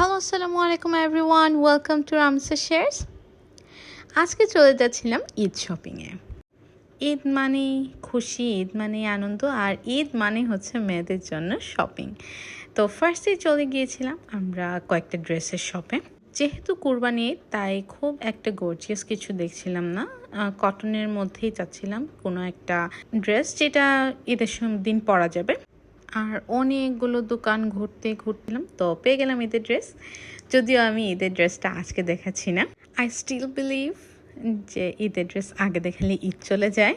Hello আসসালামু আলাইকুম everyone welcome to Ramsa shares আজকে চলে যাচ্ছিলাম ঈদ শপিংয়ে ঈদ মানে খুশি, ঈদ মানে আনন্দ, আর ঈদ মানে হচ্ছে মেয়েদের জন্য শপিং তো ফার্স্টেই চলে গিয়েছিলাম আমরা কয়েকটা ড্রেসের শপে যেহেতু কুরবানি তাই খুব একটা গর্জিয়াস কিছু দেখছিলাম না। কটনের মধ্যেই চাচ্ছিলাম কোনো একটা ড্রেস যেটা ঈদের দিন পরা যাবে। আর অনেকগুলো দোকান ঘুরতে ঘুরছিলাম, তো পেয়ে গেলাম ঈদের ড্রেস। যদিও আমি ঈদের ড্রেসটা আজকে দেখাচ্ছি না। আই স্টিল বিলিভ যে ঈদের ড্রেস আগে দেখালে ঈদ চলে যায়।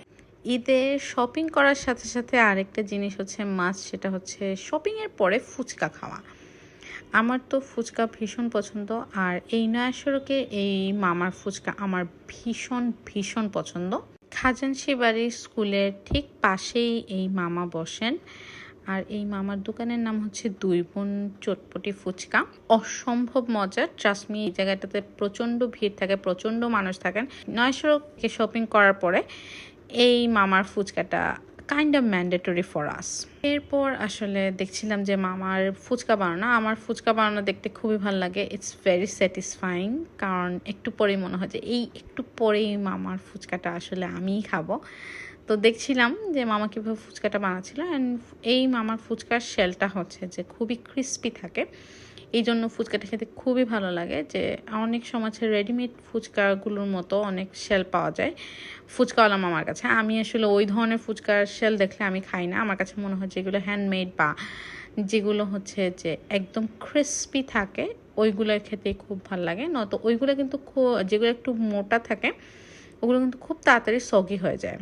ঈদের শপিং করার সাথে সাথে আরেকটা জিনিস হচ্ছে মাছ সেটা হচ্ছে শপিংয়ের পরে ফুচকা খাওয়া। আমার তো ফুচকা ভীষণ পছন্দ, আর এই নয়া সড়কে এই মামার ফুচকা আমার ভীষণ ভীষণ পছন্দ। খাজানসি বাড়ির স্কুলের ঠিক পাশেই এই মামা বসেন। আর এই মামার দোকানের নাম হচ্ছে দুই বোন চটপটি ফুচকা। অসম্ভব মজার ট্রাস্টমি এই জায়গাটাতে প্রচণ্ড ভিড় থাকে, প্রচণ্ড মানুষ থাকেন। নয় সড়কে শপিং করার পরে এই মামার ফুচকাটা kind of mandatory for us এরপর আসলে দেখছিলাম যে মামার ফুচকা বানানো, আমার ফুচকা বানানো দেখতে খুবই ভালো লাগে ইটস ভেরি স্যাটিসফাইং কারণ একটু পরেই মনে হয় যে এই একটু পরেই মামার ফুচকাটা আসলে আমিই খাব। তো দেখছিলাম যে মামা কীভাবে ফুচকাটা বানাচ্ছিল অ্যান্ড এই মামার ফুচকার শেলটা হচ্ছে যে খুবই ক্রিস্পি থাকে। এই জন্য ফুচকাটা খেতে খুবই ভালো লাগে যে অনেক সময় রেডিমেড ফুচকাগুলোর মতো অনেক শেল পাওয়া যায় ফুচকাওয়ালা মামার কাছে। আমি আসলে ওই ধরনের ফুচকার শেল দেখলে আমি খাই না। আমার কাছে মনে হয় যেগুলো হ্যান্ডমেড বা যেগুলো হচ্ছে যে একদম ক্রিস্পি থাকে ওইগুলোর খেতে খুব ভালো লাগে। নয়তো ওইগুলো কিন্তু যেগুলো একটু মোটা থাকে, ওগুলো কিন্তু খুব তাড়াতাড়ি সগি হয়ে যায়।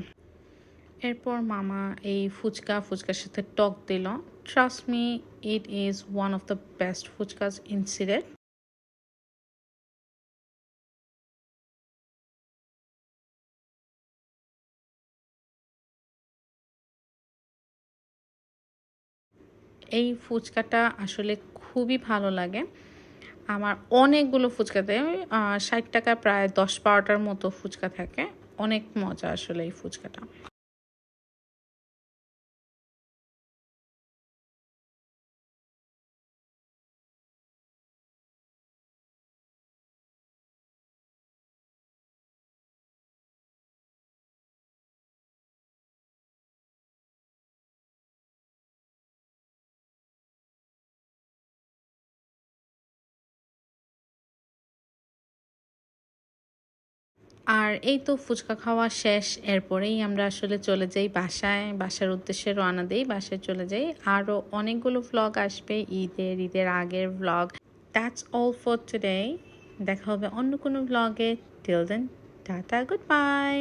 এরপর মামা এই ফুচকা, ফুচকার সাথে টক দিল। Trust me it is one of the best fuchkas in Sylhet এই ফুচকাটা আসলে খুবই ভালো লাগে। আমার অনেকগুলো ফুচকাতে ষাট টাকা প্রায় দশ বারোটার মতো ফুচকা থাকে। অনেক মজা আসলে এই ফুচকাটা। আর এই তো ফুচকা খাওয়া শেষ। এরপরেই আমরা আসলে চলে যাই বাসায়। বাসার উদ্দেশ্যে রওনা দিই, বাসায় চলে যাই। আরও অনেকগুলো ভ্লগ আসবে, ঈদের ঈদের আগের vlog that's all for today দেখা হবে অন্য কোনো ভ্লগে till then tata good bye